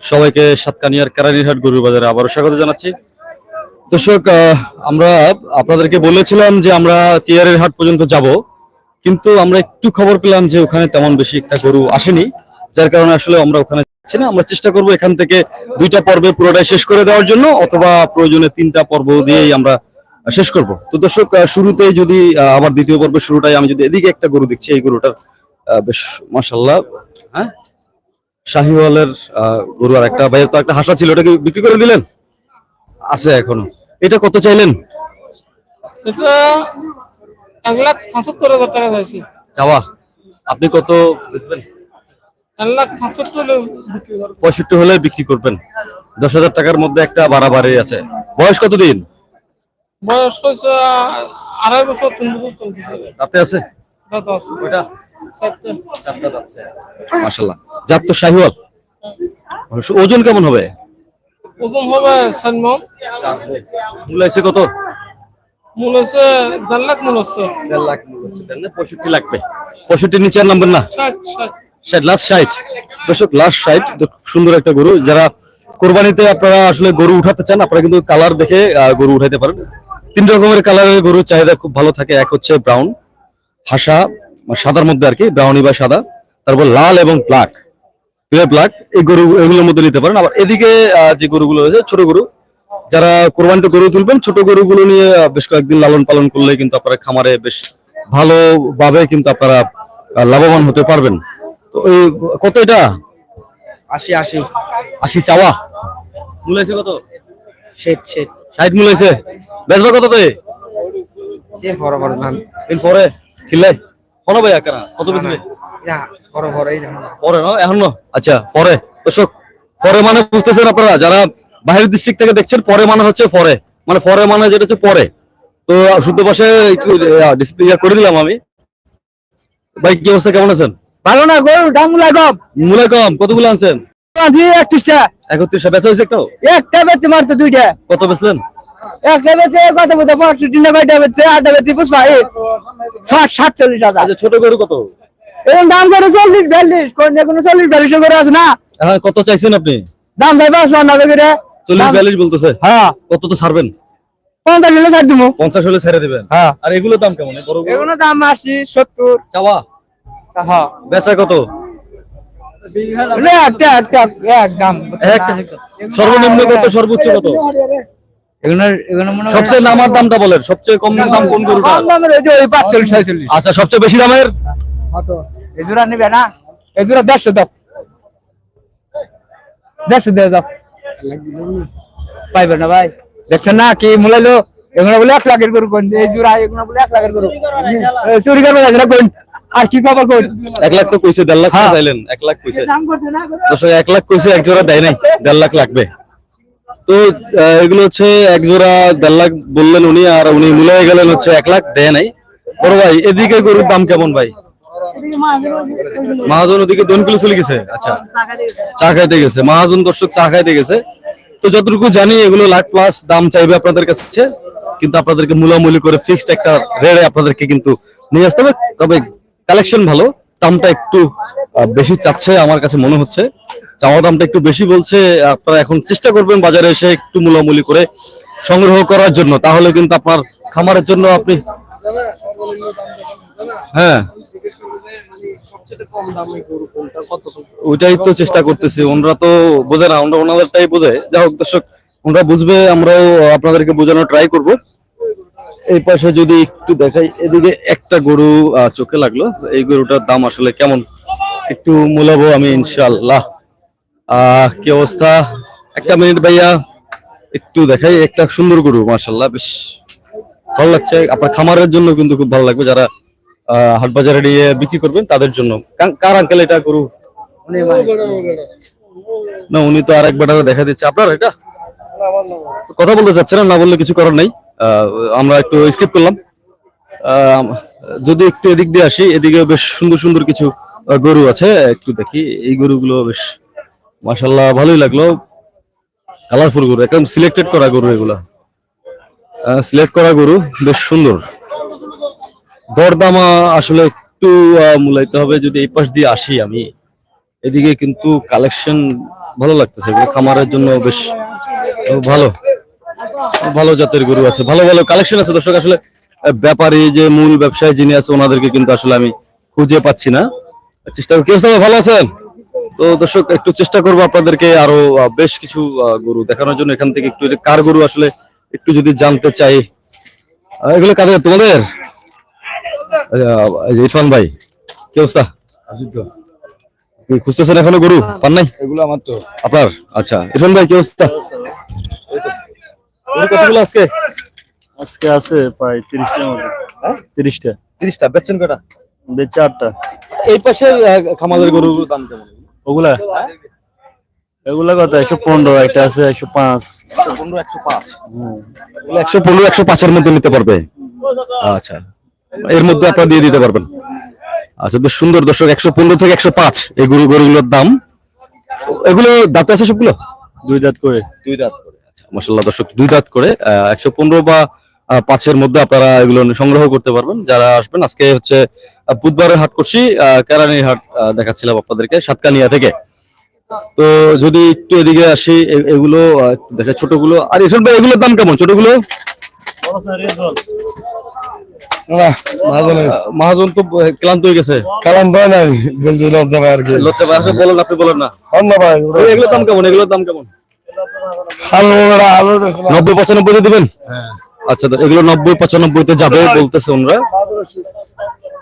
সবাইকে সাতকানিয়ার কারানিরহাট গরুর বাজারে আবারও স্বাগত জানাচ্ছি। দর্শক আমরা আপনাদেরকে বলেছিলাম যে আমরা তিয়ারের হাট পর্যন্ত যাব কিন্তু আমরা একটু খবর পেলাম যে ওখানে তেমন বেশি একটা গরু আসেনি যার কারণে আসলে আমরা ওখানে যাচ্ছি না। আমরা চেষ্টা করব এখান থেকে দুইটা পর্বে পুরোটাই শেষ করে দেওয়ার জন্য অথবা প্রয়োজনে তিনটা পর্ব দিয়েই আমরা শেষ করব। তো দর্শক আহ, শুরুতেই যদি আবার দ্বিতীয় পর্বের শুরুটাই আমি যদি এদিকে একটা গরু দেখছি এই গরুটার বেশ মাসাল্লাহ হ্যাঁ? শাহিওয়ালের গরু আর একটা ভাইয়ের তো একটা হাসা ছিল ওটাকে বিক্রি করে দিলেন? আছে এখনও। এটা কত চাইলেন? এটা এক লাখ পঁচাত্তর হাজার টাকা চাইছি। চাওয়া। আপনি কত বেচবেন? এক লাখ পঁচাত্তর পঁয়ষট্টি হলে বিক্রি করবেন। দশ হাজার টাকার মধ্যে একটা বাড়াবাড়ি আছে। বয়স কতদিন? বয়স আড়াই বছর তিন বছর চলতেছে। তাতে আছে? আছে। চারটে। যাচ্ছে জাত তো শাহিওয়াল? ওজন কেমন হবে? ওজন হবে সাত মন। আছে কত? মূল দেড় লাখ মূল দেড় লাখ না? পঁয়ষট্টি লাগবে। পঁয়ষট্টির নিচে আর নামবেন না? ষাট লাস্ট ষাট দর্শক লাস্ট ষাট সুন্দর একটা গরু। যারা কোরবানিতে আপনারা আসলে গরু উঠাতে চান আপনারা কিন্তু কালার দেখে গরু উঠাইতে পারেন। তিন রকমের কালারের গরুর চাহিদা খুব ভালো থাকে। এক হচ্ছে ব্রাউন হাসা মানে সাদার মধ্যে আর কি ব্রাউনি বা সাদা। তারপর লাল এবং ব্ল্যাক ব্ল্যাক এই গরু এগুলোর মধ্যে নিতে পারেন। আবার এদিকে যে গরুগুলো রয়েছে ছোট গরু যারা কোরবানিতে গরু তুলবেন ছোট গরুগুলো নিয়ে বেশ কয়েকদিন লালন পালন করলে কিন্তু আপনারা খামারে বেশ ভালোভাবে কিন্তু আপনারা লাভবান হতে পারবেন। তো এই কত এটা? আশি আশি। আশি চাওয়া? মূল আছে কত? শেট শেট ষাট মূল আছে বেচবা কত তে? পরে কিনলে কোন ভাই কত ধান পরে না? এখন? আচ্ছা পরে দর্শক পরে মানে বুঝতেছেন আপনারা যারা বাইরের ডিস্ট্রিক্ট থেকে দেখছেন পরে মানে হচ্ছে পরে মানে পরে মানে যেটা হচ্ছে পরে। তো শুদ্ধ পাশে একটু ডিসপ্লে করে দিলাম আমি। ভাই কি অবস্থা? কেমন আছেন? ভালো না গরু দাম লাগাব মূলে কম। কতগুলো আনছেন? একত্রিশটা। একত্রিশটা বেচা হয়েছে একটাও একটা বেচে মারতো দুইটা। কত বেচলেন? একটা বেচে কত বেচে পঁয়ষট্টি না কয়টা বেচে আটটা বেচে পুষ্পা এই সাতচল্লিশ আচ্ছা ছোট গরু কত? এরকম দাম করে চল্লিশ বিয়াল্লিশ কোন কোনো চল্লিশ বিয়াল্লিশ করে আছে না? হ্যাঁ কত চাইছেন আপনি? দাম চাই পাঁচ না করে। চল্লিশ বিয়াল্লিশ বলতেছে। হ্যাঁ। কত তো ছাড়বেন? পঞ্চাশ হলে ছাড় দিব পঞ্চাশ হলে ছেড়ে দিবেন। হ্যাঁ। আর এগুলো দাম কেমন? এগুলো দাম আশি সত্তর। চাওয়া? হ্যাঁ বেচা কত? সর্বনিম্ন কত সর্বোচ্চ কত? এগুলো এগুলো সবচেয়ে নামার দামটা বলেন। সবচেয়ে কম দাম কোন গরুটা কম দামের ওই যে ওই আচ্ছা সবচেয়ে বেশি দামের? এজুরা নিবে না? এজুরা দেড়শো দাও। দেড়শো দিয়ে যাও। পাইবে না ভাই। দেখছেন না কি মূলাইলো? এগুলো বলে এক লাখের গরু কোন এই জোড়া এগুলো বলে এক লাখের গরু। চুরি করবে না কোন আর কি খবর কোন এক লাখ তো কইছে দেড় লাখ হ্যাঁ। চাইলেন। এক লাখ কইছে। দাম করছে না লাখ কইছে এক জোড়া দেয় নাই। দেড় লাখ লাগবে। তো এগুলো হচ্ছে এক জোড়া দেড় লাখ বললেন উনি, আর উনি গেলেন হচ্ছে এক লাখ, দেয় নাই। বড় ভাই, এদিকে গরুর দাম কেমন ভাই? মহাজন ওদিকে কিলো চলে গেছে? আচ্ছা। চা খাইতে গেছে। মহাজন দর্শক চা খাইতে গেছে। তো যতটুকু জানি, এগুলো লাখ প্লাস দাম চাইবে আপনাদের কাছে, কিন্তু আপনাদেরকে মূলামূলি করে ফিক্সড একটা রেটে আপনাদেরকে কিন্তু নিয়ে আসতে হবে। তবে কালেকশন ভালো। দামটা একটু বেশি চাচ্ছে আমার কাছে মনে হচ্ছে। চাওয়া দামটা একটু বেশি বলছে, আপনারা এখন চেষ্টা করবেন বাজারে এসে একটু মূলামূলি করে সংগ্রহ করার জন্য। তাহলে কিন্তু আপনার খামারের জন্য আপনি হ্যাঁ। ওইটাই তো চেষ্টা করতেছি। ওনারা তো বোঝে না ওনারা ওনাদেরটাই বোঝে। যাই হোক দর্শক, ওনারা বুঝবে, আমরাও আপনাদেরকে বোঝানোর ট্রাই করব। এই পাশে যদি একটু দেখাই এদিকে একটা গরু চোখে লাগল। এই গরুটার দাম আসলে কেমন? একটু মূলাবো আমি ইনশাল্লাহ আহ কি অবস্থা? একটা মিনিট ভাইয়া একটু দেখাই। একটা সুন্দর গরু মার্শাল্লাহ বেশ ভালো লাগছে। আপনার খামারের জন্য কিন্তু খুব ভালো লাগবে। যারা আহ, হাট বাজারে নিয়ে বিক্রি করবেন তাদের জন্য। কার আঙ্কেল এটা গরু? না উনি তো আরেক বেটারে দেখা দিচ্ছে। আপনার এটা? কথা বলতে চাচ্ছে না না বললে কিছু করার নাই। আমরা একটু স্কিপ করলাম। যদি একটু এদিক দিয়ে আসি এদিকে বেশ সুন্দর সুন্দর কিছু গরু আছে। একটু দেখি, এই গরুগুলো বেশ মাসাল্লাহ ভালোই লাগল। কালারফুল গরু, একদম সিলেক্টেড করা গরু এগুলা। সিলেক্ট করা গরু, বেশ সুন্দর। দরদামা আসলে একটু মূলাইতে হবে যদি এই পাশ দিয়ে আসি আমি। এদিকে কিন্তু কালেকশন ভালো লাগতেছে খামারের জন্য বেশ ভালো। ভালো জাতের গরু আছে। ভালো ভালো কালেকশন আছে। দর্শক আসলে ব্যাপারী যে মূল ব্যবসায়ী যিনি আছে ওনাদেরকে কিন্তু আসলে আমি খুঁজে পাচ্ছি না। চেষ্টা কি অবস্থা ভালো আছেন? তো দর্শক একটু চেষ্টা করব আপনাদেরকে আরও বেশ কিছু গরু দেখানোর জন্য। এখান থেকে একটু কার গরু আসলে একটু যদি জানতে চাই। এগুলো কাদের? তোমাদের? ইরফান ভাই কি অবস্থা? খুঁজতেছেন এখনও গরু? পান নাই? এগুলো আমার তো। আপনার? আচ্ছা ইরফান ভাই কি অবস্থা? কতগুলো আজকে আজকে আছে প্রায় তিরিশটার মধ্যে তিরিশটা। তিরিশটা বেচছেন কটা? বেচে আটটা এই পাশে খামাদের গরুগুলোর দাম কেমন? ওগুলা? এগুলা কত? একশো পনেরো একটা আছে একশো পাঁচ। পনেরো একশো পাঁচ। একশো পনেরো একশো পাঁচের মধ্যে নিতে পারবে। আচ্ছা। এর মধ্যে আপনারা দিয়ে দিতে পারবেন। আচ্ছা বেশ সুন্দর দর্শক একশো পনেরো থেকে একশো পাঁচ এই গরু গরুগুলোর দাম। এগুলো দাঁতে আছে সবগুলো? দুই দাঁত করে। দুই দাঁত করে। মাসাল্লাহ দর্শক দুই দাঁত করে একশো পনেরো বা পাঁচের মধ্যে আপনারা এগুলো সংগ্রহ করতে পারবেন। যারা আসবেন আজকে হচ্ছে বুধবারের হাট করছি কেরানির হাট দেখাচ্ছিলাম আপনাদেরকে সাতকানিয়া থেকে। তো যদি একটু এদিকে আসি এগুলো দেখা ছোটগুলো। আর এসব ভাই এগুলোর দাম কেমন ছোটগুলো? মহাজন। তো ক্লান্ত হয়ে গেছে। কালাম ভাই নাই লজ্জা ভাই আর কি। লজ্জা ভাই আসলে বলেন আপনি বলেন না। এগুলোর দাম কেমন এগুলোর দাম কেমন? নব্বই পঁচানব্বই দিবেন? আচ্ছা তো এগুলো নব্বই পঁচানব্বইতে যাবে বলতেছে ওনারা।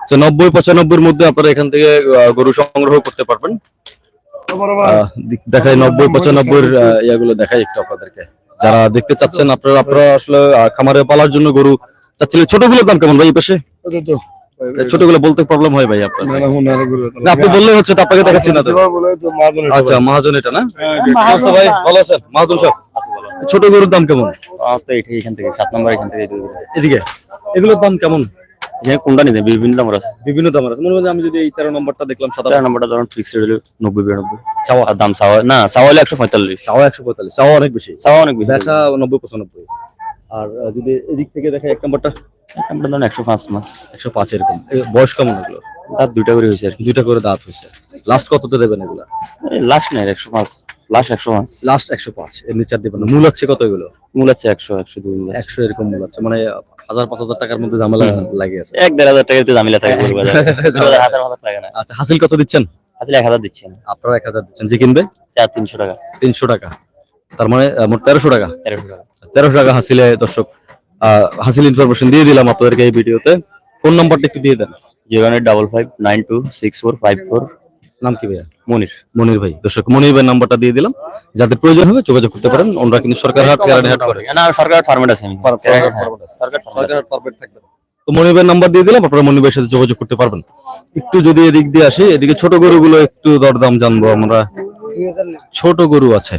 আচ্ছা নব্বই পঁচানব্বইয়ের মধ্যে আপনারা এখান থেকে গরু সংগ্রহ করতে পারবেন। দেখাই নব্বই পঁচানব্বইয়ের আহ, ইয়াগুলো দেখাই একটু আপনাদেরকে। যারা দেখতে চাচ্ছেন আপনারা আপনারা আসলে খামারে পালার জন্য গরু চাচ্ছিলেন। ছোটগুলোর দাম কেমন ভাই পাশে? ছোটগুলো বলতে প্রবলেম হয় ভাই আপনার। না, আপনি বললে হচ্ছে তো আপনাকে দেখাচ্ছি না তো। আচ্ছা মহাজন এটা না? কি ভাই ভালো আছেন? মহাজন সব ছোট গরুর দাম কেমন? এখান এখান থেকে সাত নম্বর এখান থেকে এদিকে এগুলোর দাম কেমন? এখানে কোনটা নিতে বিভিন্ন নম্বর আছে। বিভিন্ন দামের আছে। মনে হয় আমি যদি এই তেরো নম্বরটা দেখলাম সাদা। চার নম্বরটা ধরুন ফিক্সড হলো নব্বই বিরানব্বই। চাওয়া? আর দাম চাওয়া না চাওয়া হলে একশো পঁয়তাল্লিশ। চাওয়া একশো পঁয়তাল্লিশ চাওয়া অনেক বেশি। চাওয়া অনেক বেশি। বেচা নব্বই পঁচানব্বই। আর যদি এদিক থেকে দেখা এক নম্বরটা। আমরা ধরুন একশো পাঁচ মাস। একশো পাঁচ এরকম। এ, বয়স কেমন এগুলো? দাঁত দুইটা করে হয়েছে আর কি। দুইটা করে দাঁত হয়েছে। লাস্ট কততে দেবেন এগুলো? লাস্ট নাই একশো পাঁচ। লাস্ট একশো পাঁচ। লাস্ট একশো পাঁচ। এর নিচে আর দেবেন না। মূল আছে কত এগুলো? মূল আছে একশো একশো দুই মূল। আছে। একশো এরকম মূল আছে মানে হাজার পাঁচ হাজার টাকার মধ্যে ঝামেলা লাগে আছে। এক দেড় হাজার টাকা জামিলা থাকে গরু বাজারে। গরু বাজারে হাজার হাজার টাকা না আচ্ছা হাসিল কত দিচ্ছেন? আসলে এক হাজার দিচ্ছে আপনারা এক হাজার দিচ্ছেন। যে কিনবে? চার তিনশো টাকা। তিনশো টাকা। তার মানে আহ, মোট তেরোশো টাকা? তেরোশো টাকা। তেরোশো টাকা হাসিলে দর্শক। হাসিল ইনফরমেশন দিয়ে দিলাম আপনাদেরকে এই ভিডিওতে। ফোন নাম্বারটা একটু দিয়ে দেন। Zero eight double five nine two six four five four. নাম কি ভাইয়া? মনির। মনির ভাই। দর্শক মনির ভাই নাম্বারটা দিয়ে দিলাম। যাদের প্রয়োজন হবে যোগাযোগ করতে পারেন। ওনারা কিন্তু সরকার হাট কেরানি হাট করে। না সরকার ফার্মেট আছে আমি সরকার তো মনির ভাইয়ের নাম্বার দিয়ে দিলাম। আপনারা মনির ভাইয়ের সাথে যোগাযোগ করতে পারবেন। একটু যদি এদিক দিয়ে আসি এদিকে ছোট গরুগুলো একটু দরদাম জানব আমরা। ছোট গরু আছে।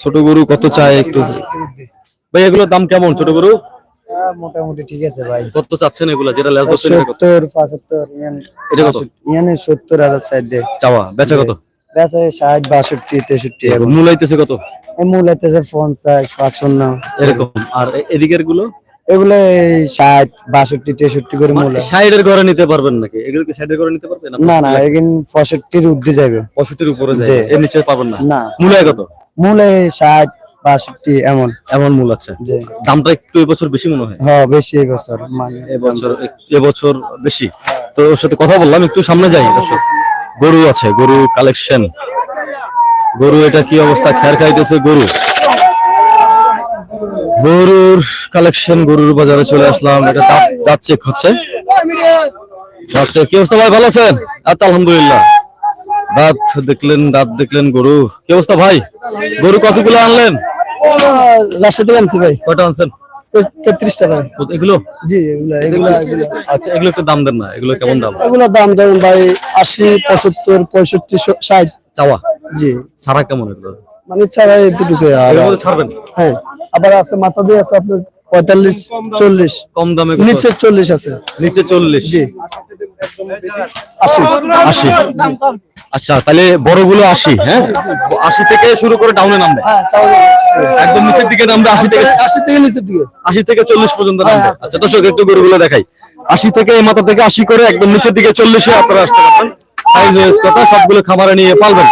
ছোট গরু কত চায় একটু? ভাই এগুলোর দাম কেমন ছোট গরু? মোটামুটি ঠিক আছে ভাই। কত চাচ্ছেন এগুলো যেটা ধরছেন এটা সত্তর পঁচাত্তর এটা কত? ইয়ানে সত্তর হাজার চার চাওয়া বেচা কত? বেচা ষাট বাষট্টি তেষট্টি এখন মূল কত? মূল হইতেছে পঞ্চাশ পাঁচশন্ন এরকম। আর এদিকেরগুলো? এগুলো ষাট বাষট্টি তেষট্টি করে মূল। হয়। সাইডের ঘরে নিতে পারবেন নাকি? এগুলো কি সাইডের ঘরে নিতে পারবেন না? না এখানে পঁয়ষট্টির ঊর্ধ্বে যাবে পঁয়ষট্টির উপরে জি। এর নিচে পাবেন না? না। মূলায় কত? মূলে ষাট বাষট্টি এমন। এমন মূল আছে। দামটা একটু এবছর বেশি মনে হয়? হ্যাঁ বেশি এই বছর মানে এবছর এবছর বেশি। তো ওর সাথে কথা বললাম একটু সামনে যাই দর্শক। গরু আছে গরু কালেকশন গরু এটা কি অবস্থা? খেয়ার খাইতেছে গরু। গরুর কালেকশন গরুর বাজারে চলে আসলাম। এটা দাঁত- চেক হচ্ছে। আচ্ছা কি অবস্থা ভাই ভালো আছেন? আলহামদুলিল্লাহ। দাঁত দেখলেন দাঁত দেখলেন গরু। কি অবস্থা ভাই? গরু কতগুলো আনলেন? রাশিদ আনছি ভাই। কয়টা আনছেন? তেত্রিশ টাকা এগুলো? জি এগুলা এগুলা আচ্ছা এগুলো একটু দাম দেন না এগুলো কেমন দাম? এগুলো দাম ধরুন ভাই আশি পঁচাত্তর পঁয়ষট্টি ষাট। চাওয়া? জি। ছাড়া কেমন এগুলো? মানে ছাড়া এতটুকু ছাড়বেন? হ্যাঁ। আবার আছে মাথা দিয়ে আছে আপনার পঁয়তাল্লিশ চল্লিশ। কম দামে নিচে চল্লিশ আছে। নিচে চল্লিশ। জি। আশি। আশি। আচ্ছা তাহলে বড়গুলো আশি হ্যাঁ? আশি থেকে শুরু করে ডাউনে নামবে। হ্যাঁ একদম নিচের দিকে নামবে আশি থেকে আশি থেকে নিচের দিকে। আশি থেকে চল্লিশ পর্যন্ত নামবে। আচ্ছা। দর্শক একটু গরুগুলো দেখাই। আশি থেকে এই মাথা থেকে আশি করে একদম নিচের দিকে চল্লিশে আপনারা আসতে পারবেন। সাইজ কথা সবগুলো খামারে নিয়ে পালবেন।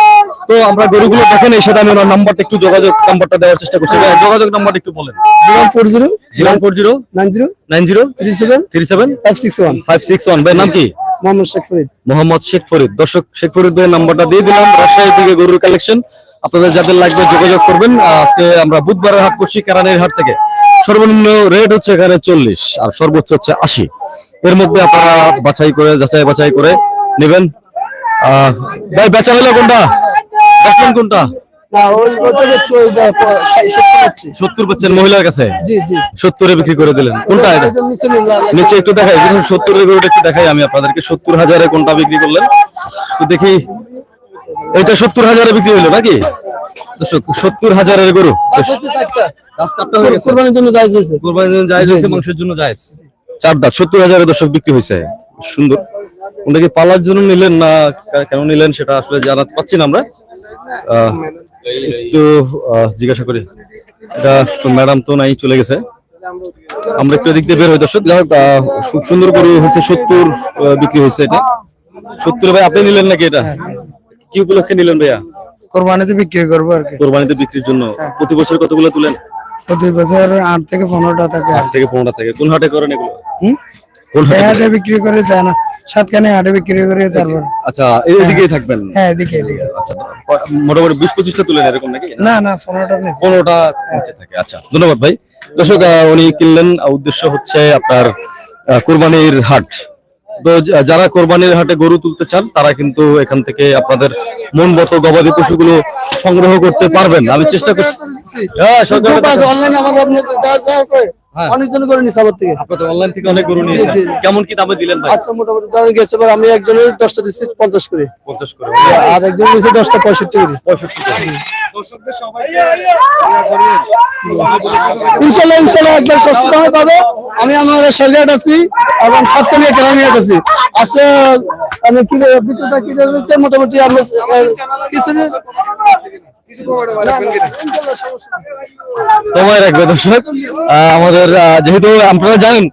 তো আমরা গরুগুলো দেখেন এই সাথে আমি ওনার নাম্বারটা একটু যোগাযোগ নাম্বারটা দেওয়ার চেষ্টা করছি। যোগাযোগ নাম্বারটা একটু বলেন। Zero four zero zero four zero nine zero nine zero three seven three seven five six one. Five six one. ভাইয়ের নাম কি? মোহাম্মদ শেখ ফরিদ। মোহাম্মদ শেখ ফরিদ। দর্শক শেখ ফরিদ ভাইয়ের নাম্বারটা দিয়ে দিলাম। রাজশাহী থেকে গরুর কালেকশন আপনাদের যাদের লাগবে যোগাযোগ করবেন। আজকে আমরা বুধবারের হাট করছি কারানের হাট থেকে। সর্বনিম্ন রেট হচ্ছে এখানে চল্লিশ আর সর্বোচ্চ হচ্ছে আশি। এর মধ্যে আপনারা বাছাই করে যাচাই বাছাই করে নেবেন। আহ, ভাই বেচা হলো কোনটা? দেখলেন কোনটা? মহিলার কাছে? সত্তরে বিক্রি করে দিলেন। কোনটা এটা? নিচে একটু দেখাই দেখুন সত্তরের গরুটা একটু দেখাই আমি আপনাদেরকে। সত্তর হাজারে কোনটা বিক্রি করলেন? তো দেখি এটা সত্তর হাজারে বিক্রি হলো নাকি? দর্শক সত্তর হাজারের গরু। কোরবানির জন্য জায়েজ হয়েছে। কোরবানির জন্য জায়েজ হয়েছে মাংসের জন্য জায়েজ। চার দাঁত সত্তর হাজারের দর্শক বিক্রি হয়েছে। সুন্দর। ওটা কি পালার জন্য নিলেন না কেন নিলেন সেটা আসলে জানাতে পারছি না আমরা। একটু জিজ্ঞাসা করি। এটা ম্যাডাম তো নাই চলে গেছে। আমরা একটু এদিক দিয়ে বের হই দর্শক। যাই খুব সুন্দর করে হয়েছে সত্তর বিক্রি হয়েছে এটা। সত্তর ভাই আপনি নিলেন নাকি এটা? কি উপলক্ষে নিলেন ভাইয়া? কোরবানিতে বিক্রি করব আর কি। কোরবানিতে বিক্রির জন্য। প্রতি বছর কতগুলো তুলেন? প্রতি বছর আট থেকে পনেরোটা থাকে। আট থেকে পনেরোটা থেকে। কোন হাটে করেন এগুলো? হুম? কোন হাটে হাটে বিক্রি করে দেয় না সাতখানে হাটে বিক্রি করে তারপর আচ্ছা এদিকেই থাকবেন? হ্যাঁ এদিকে এদিকে। আচ্ছা মোটামুটি বিশ পঁচিশটা তুলেন এরকম নাকি? না না পনেরোটা নেই পনেরোটা থাকে আচ্ছা। ধন্যবাদ ভাই। দর্শক উনি কিনলেন উদ্দেশ্য হচ্ছে আপনার কোরবানির হাট। তো যারা কোরবানির হাটে গরু তুলতে চান তারা কিন্তু এখান থেকে আপনাদের মন মতো গবাদি পশুগুলো সংগ্রহ করতে পারবেন। আমি চেষ্টা করছি হ্যাঁ সরকার আমার হ্যাঁ। অনেকজন করে নিছে আমার থেকে। আপনাদের অনলাইন থেকে অনেক গরু নিয়েছেন। কেমন কি দামে দিলেন ভাই? আচ্ছা মোটামুটি ধরেন গেছে এবার আমি একজনের দশটা দিচ্ছি পঞ্চাশ করে। পঞ্চাশ করে। আর একজন দিচ্ছে দশটা পঁয়ষট্টি করে। পঁয়ষট্টি করে। ইনশাল্লাহ ইনশাল্লাহ একবার সস্তা দামে পাবে আমি আমাদের সরকার আছি এবং সপ্তমী গ্রামে আছি। আসলে আমি কি বিক্রেতা কি মোটামুটি আমি কিছু সময় রাখবে দর্শক। আমাদের যেহেতু আপনারা জানেন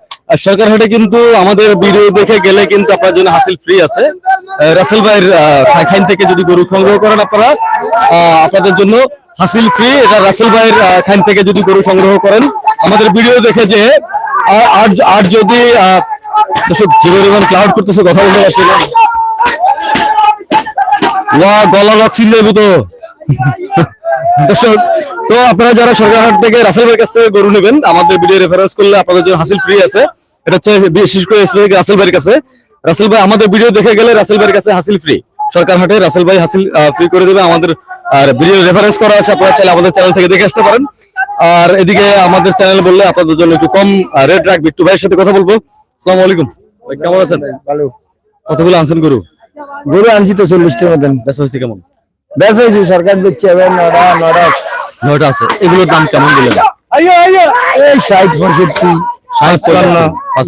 সরকার হাটে কিন্তু আমাদের ভিডিও দেখে গেলে কিন্তু আপনার জন্য হাসিল ফ্রি আছে। রাসেল ভাইয়ের আহ, খাইন থেকে যদি গরু সংগ্রহ করেন আপনারা আপনাদের জন্য হাসিল ফ্রি এটা রাসেল ভাইয়ের খাইন থেকে যদি গরু সংগ্রহ করেন আমাদের ভিডিও দেখে যে আর আর যদি পরিমাণ ক্লাউড করতেছে কথা বলতে পারছি না। ওয়া গলা যাইব তো দর্শক তো আপনারা যারা সরকারহাট থেকে রাসেল ভাইয়ের কাছ থেকে গরু নেবেন আমাদের ভিডিও রেফারেন্স করলে আপনাদের জন্য হাসিল ফ্রি আছে। এটা হচ্ছে বিশেষ করে রাসেল ভাইয়ের কাছে। রাসেল ভাই আমাদের ভিডিও দেখে গেলে রাসেল ভাইয়ের কাছে হাসিল ফ্রি সরকারহাটে রাসেল ভাই হাসিল ফ্রি করে দেবে। আমাদের আর ভিডিও রেফারেন্স করা আছে আপনারা চাইলে আমাদের চ্যানেল থেকে দেখে আসতে পারেন। আর এদিকে আমাদের চ্যানেল বললে আপনাদের জন্য একটু কম রেট রাখবে। একটু ভাইয়ের সাথে কথা বলব। আসসালামু আলাইকুম। ভাই কেমন আছেন? ভালো। কতগুলো আনছেন গরু? গরু আনছি তো চল্লিশটার মতন। হয়েছে কেমন? হয়েছে সরকার দিচ্ছে এবার নটা নটা নয়টা আছে এগুলোর দাম কেমন এই ষাট পঁয়ষট্টি ষাট চুয়ান্ন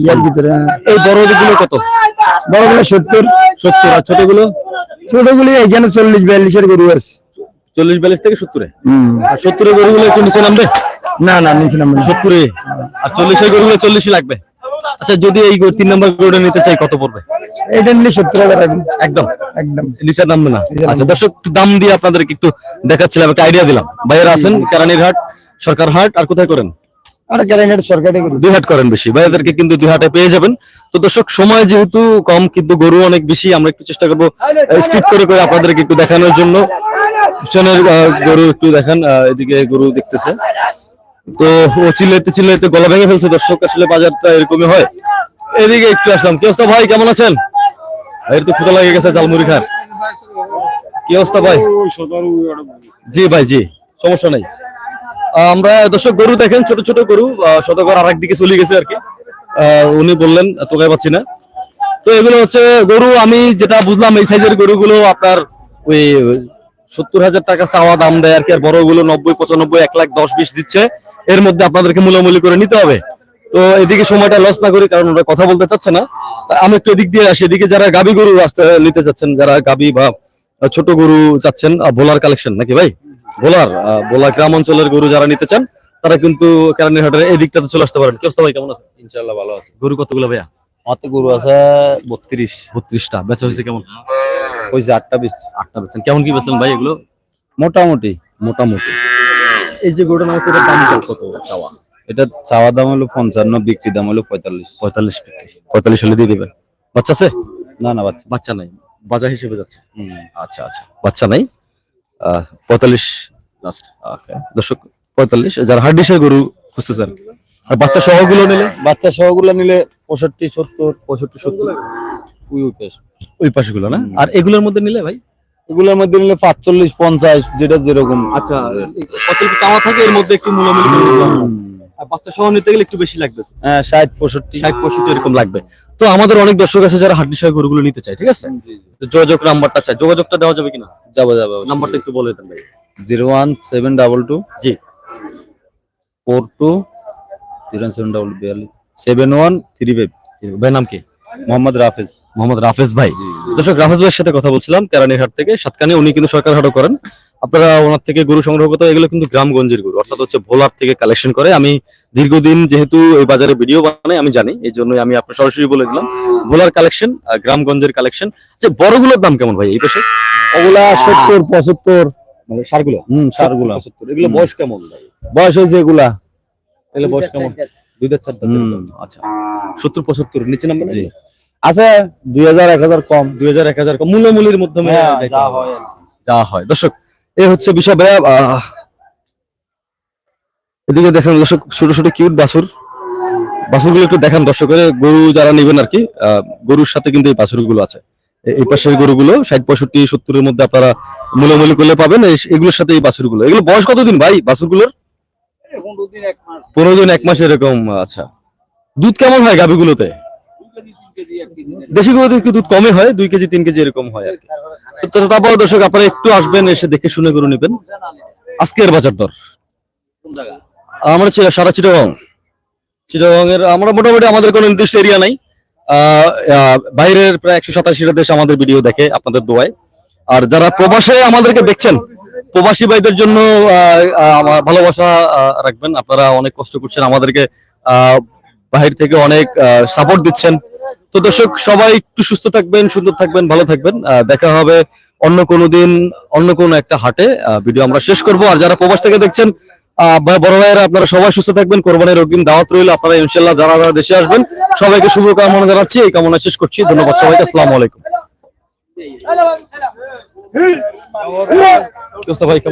ইয়ার ভিতরে। এই বড়গুলো কত? বড়গুলো সত্তর। সত্তর আর ছোটগুলো? ছোটগুলি এখানে চল্লিশ বিয়াল্লিশের গরু আছে। চল্লিশ বিয়াল্লিশ থেকে সত্তরে? আর সত্তরের গরুগুলো একটু নিচে নামবে? না না নিচে নাম সত্তরে? আর চল্লিশের গরুগুলো চল্লিশই লাগবে? আচ্ছা যদি এই তিন নম্বর গরুটা নিতে চাই কত পড়বে? এটা নিলে সত্তর হাজার একদম। একদম। নিচে নামবে না। আচ্ছা দর্শক দাম দিয়ে আপনাদেরকে একটু দেখাচ্ছিলাম একটা আইডিয়া দিলাম। ভাইয়েরা আছেন কেরানির হাট সরকার হাট আর কোথায় করেন? আর ক্যারেন্ট সরকারি গরু দুই হাট করেন বেশি। কিন্তু দুই হাটে পেয়ে যাবেন। তো দর্শক সময় যেহেতু কম কিন্তু গরু অনেক বেশি আমরা একটু চেষ্টা করব করে করে আপনাদেরকে একটু দেখানোর জন্য। পিছনের গরু একটু দেখান এদিকে গরু দেখতেছে। তো ও চিল্লাইতে চিল্লাইতে গলা ভেঙে ফেলছে, দর্শক, আসলে বাজারটা এরকমই হয়। এদিকে একটু আসলাম। কি অবস্থা ভাই? কেমন আছেন? এর তো ক্ষুদা লাগে গেছে জালমুড়ি খার কি অবস্থা ভাই? জি ভাই, জি, সমস্যা নাই। আমরা, দর্শক, গরু দেখেন, ছোট ছোট গরু। সদগর আর একদিকে চলে গেছে আর কি। উনি বললেন তোকাই পাচ্ছি না। তো এগুলো হচ্ছে গরু, আমি যেটা বুঝলাম, এই সাইজের গরুগুলো আপনার ওই সত্তর হাজার টাকা চাওয়া দাম দেয় আর কি আর বড়গুলো নব্বই পঁচানব্বই এক লাখ দশ বিশ দিচ্ছে। এর মধ্যে আপনাদেরকে মূল্যমূল্য করে নিতে হবে। তো এদিকে সময়টা লস না করি কারণ ওরা কথা বলতে চাচ্ছে না। আমি একটু এদিক দিয়ে আসি এদিকে যারা গাবি গরু আসতে নিতে চাচ্ছেন যারা গাবি বা ছোট গরু চাচ্ছেন ভোলার কালেকশন নাকি ভাই? ভোলার ভোলা গ্রাম অঞ্চলের গরু যারা নিতে চান তারা কিন্তু কেরানি হাটের এই দিকটাতে চলে আসতে পারেন। কি অবস্থা ভাই কেমন আছে ইনশাল্লাহ ভালো আছে। গরু কতগুলো ভাইয়া? আমার গরু আছে বত্রিশ। বত্রিশটা বেচা হয়েছে কেমন? কইছে আটটা পিস আটটা বেচছেন কেমন কি বেচলেন ভাই এগুলো? মোটামুটি মোটামুটি। এই যে দাম কত? চাওয়া এটা চাওয়া দাম হলো পঞ্চান্ন বিক্রি দাম হলো পঁয়তাল্লিশ। পঁয়তাল্লিশ বিক্রি। পঁয়তাল্লিশ হলে দিয়ে দিবেন। বাচ্চা আছে? না না বাচ্চা। বাচ্চা নাই। বাজার হিসেবে যাচ্ছে। হুম। আচ্ছা আচ্ছা। বাচ্চা নাই? আহ, পঁয়তাল্লিশ লাস্ট দর্শক পঁয়তাল্লিশ। যারা হার্ডিসের গরু খুঁজতেছেন আর বাচ্চা সহগুলো নিলে? বাচ্চা সহগুলো নিলে পঁয়ষট্টি সত্তর পঁয়ষট্টি সত্তর। ওই ওই পেশ। ওই পাশেগুলো না? আর এগুলোর মধ্যে নিলে ভাই? এগুলোর মধ্যে নিলে পাঁচচল্লিশ পঞ্চাশ যেটা যেরকম। আচ্ছা কত চাওয়া থাকে? এর মধ্যে একটু মূলামূলি আর বাচ্চা সহ নিতে গেলে একটু বেশি লাগবে। হ্যাঁ ষাট পঁয়ষট্টি। ষাট পঁয়ষট্টি এরকম লাগবে। তো আমাদের অনেক দর্শক আছে যারা হাড্ডিসার গরুগুলো নিতে চায় ঠিক আছে? যোগাযোগ নাম্বারটা চাই। যোগাযোগটা দেওয়া যাবে কিনা? যাব যাব নাম্বারটা একটু বলে দেন ভাই। Zero one seven double two. জি। Four two. Zero seven double বিয়াল্লিশ। Seven one three five. ভাই নাম কি? মোহাম্মদ রাফেজ। মোহাম্মদ রাফেজ ভাই। দর্শক রাফেজ ভাইয়ের সাথে কথা বলছিলাম কেরানীর হাট থেকে। সাতকানি উনি কিন্তু সরকার হাটও করেন। আপনারা ওনার থেকে গরু সংগ্রহ করতে এগুলো কিন্তু গ্রামগঞ্জের গরু। অর্থাৎ হচ্ছে ভোলার থেকে কালেকশন করে। আমি দীর্ঘদিন যেহেতু এই বাজারে ভিডিও বানাই আমি জানি এই জন্যই আমি আপনার সরাসরি বলে দিলাম। ভোলার কালেকশন আর গ্রামগঞ্জের কালেকশন যে বড়গুলোর দাম কেমন ভাই এই পাশে? ওগুলা সত্তর পঁচাত্তর। মানে সারগুলো? হম সারগুলা। এগুলো বয়স কেমন ভাই? বয়স হয়েছে এগুলা। এগুলো বয়স কেমন? দুই চার। আচ্ছা। সত্তর পঁচাত্তর নিচে নাম্বার জি। আছে দুই হাজার এক হাজার কম। দুই হাজার এক হাজার মূল্যমূল্যের মাধ্যমে হ্যাঁ, যা হয়। যা দর্শক এই হচ্ছে বিষয় ভাইয়া এদিকে দেখেন দর্শক ছোট ছোট কিউট বাছুর। বাছুরগুলো একটু দেখান দর্শকের গরু যারা নেবেন আর কি আহ, গরুর সাথে কিন্তু এই বাছুরগুলো আছে। এই পাশের গরুগুলো ষাট পঁয়ষট্টি সত্তরের মধ্যে আপনারা মূল্যমূল্য করলে পাবেন এই- এগুলোর সাথে এই বাছুরগুলো। এগুলো বয়স কতদিন ভাই বাছুরগুলোর? পনেরো দিন এক মাস এরকম আচ্ছা। দুধ কেমন হয় গাভিগুলোতে? দেশি গরুতে একটু দুধ কমে হয় দুই কেজি তিন কেজি এরকম হয় আর কি। তারপরে দর্শক আপনারা একটু আসবেন এসে দেখে শুনে গরু নেবেন। আজকের বাজার দর। আমরা সারা চিটাগং। চিটাগং এর আমরা মোটামুটি আমাদের কোনো নির্দিষ্ট এরিয়া নাই। বাইরের প্রায় একশো সাতাশিটা দেশ আমাদের ভিডিও দেখে আপনাদের দোয়ায়। আর যারা প্রবাসে আমাদেরকে দেখছেন প্রবাসী ভাইদের জন্য আমার ভালোবাসা রাখবেন। আপনারা অনেক কষ্ট করছেন আমাদেরকে আহ, বাহির থেকে অনেক সাপোর্ট দিচ্ছেন। তো দর্শক সবাই একটু সুস্থ থাকবেন সুন্দর থাকবেন ভালো থাকবেন। দেখা হবে অন্য কোনো দিন অন্য কোনো একটা হাটে। ভিডিও আমরা শেষ করব। আর যারা প্রবাস থেকে দেখছেন আহ, বড় ভাইয়েরা আপনারা সবাই সুস্থ থাকবেন। কোরবানির অগ্রিম দাওয়াত রইল। আপনারা ইনশাল্লাহ যারা যারা দেশে আসবেন সবাইকে শুভকামনা জানাচ্ছি। এই কামনা শেষ করছি। ধন্যবাদ সবাইকে। আসসালামু আলাইকুম। ভাই কেমন?